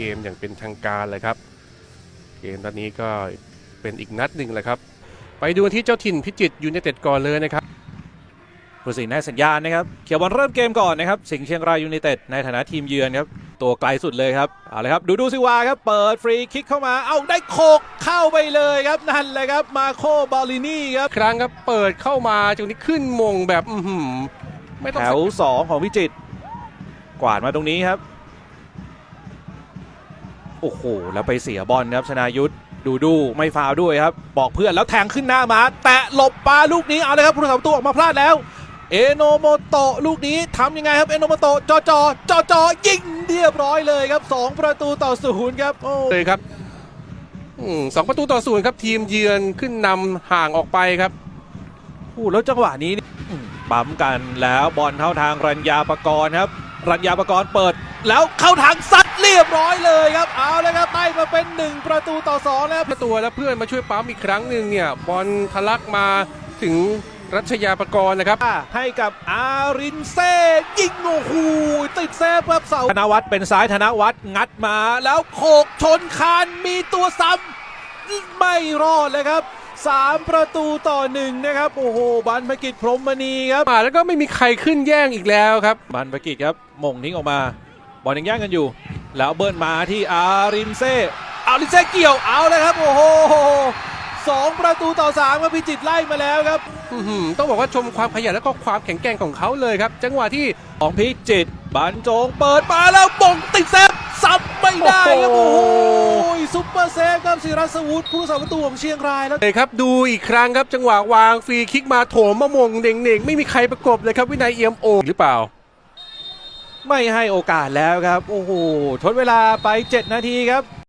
เกมอย่างเป็นทางการเลยครับ เกมตอนนี้ก็เป็นอีกนัดหนึ่งแหละครับ ไปดูกันที่เจ้าถิ่นพิจิตรยูไนเต็ดก่อนเลยนะครับผู้สินให้สัญญาณนะครับเขียวบอลเริ่มเกมก่อนนะครับสิงห์เชียงรายยูไนเต็ดในฐานะทีมเยือนครับตัวไกลสุดเลยครับเอาเลยครับดูดูซิวาครับเปิดฟรีคิกเข้ามาเอาได้โคกเข้าไปเลยครับนั่นเลยครับมาโคบาลินี่ครับครั้งครับเปิดเข้ามาจนนี้ขึ้นมงแบบอื้อหือไม่ต้องแถว2ของพิจิตรกวาดมาตรงนี้ครับ โอ้โห แล้วไปเสียบอลครับชนายุทธดูดูไม่ฟาวล์ด้วยครับ บอกเพื่อนแล้วแทงขึ้นหน้ามา แตะหลบปลาลูกนี้เอาเลยครับผู้รักษาประตูออกมาพลาดแล้ว เอโนโมโตะลูกนี้ทำยังไงครับเอโนโมโตะจอจอจอจอยิงเรียบร้อยเลยครับ 2 ประตูต่อศูนย์ครับโอ้เลยครับอืมสองประตูต่อศูนย์ครับทีมเยือนขึ้นนำห่างออกไปครับโหแล้วจังหวะนี้นี่อืมปั๊มกันแล้วบอลเข้าทางรัญญาปกรณ์ครับ รัญญาปกรณ์เปิด แล้วเข้าทางซัดเรียบร้อยเลยครับ เอาเลยครับไต้มาเป็น 1 ประตูต่อ2แล้วประตัวแล้วเพื่อนมาช่วยปั๊มอีกครั้งหนึ่งเนี่ยบอลทะลักมาถึงรัชยาประกรณ์นะครับ ให้กับอารินเซ่ยิงโอ้โหติดเซฟครับเสาธนวัฒน์เป็นซ้ายธนวัฒน์งัดมาแล้วโขกชนคานมีตัวซ้ำไม่รอดเลยครับ3 ประตูต่อหนึ่งนะครับ โอ้โหบันภกิจพรหมมณีครับมาแล้วก็ไม่มีใครขึ้นแย่งอีกแล้วครับบันภกิจครับหม่งทิ้งออกมาบอลยังแย่งกันอยู่ แล้วเบิร์นมาที่อารินเซ่อารินเซ่เกี่ยวเอาเลยครับ โอ้โหสองประตูต่อสามครับพิจิตรไล่มาแล้วครับอื้อหือต้องบอกว่าชมความขยันและก็ความแข็งแกร่งของเขาเลยครับ จังหวะที่ของพิจิตรบรรจงเปิดมาแล้วบ่งติดเซฟซับไม่ได้ครับโอ้โอ้โหโหซุปเปอร์เซฟครับศิรัสวุฒิผู้สาประตูของเชียงรายแล้วเลยครับดูอีกครั้งครับจังหวะวางฟรีคิกมาโถมมะมงเด่งๆไม่มีใครประกบเลยครับวินัยเอี่ยมโอ่งหรือเปล่า ไม่ให้โอกาสแล้วครับ โอ้โหทดเวลาไป 7 นาทีครับ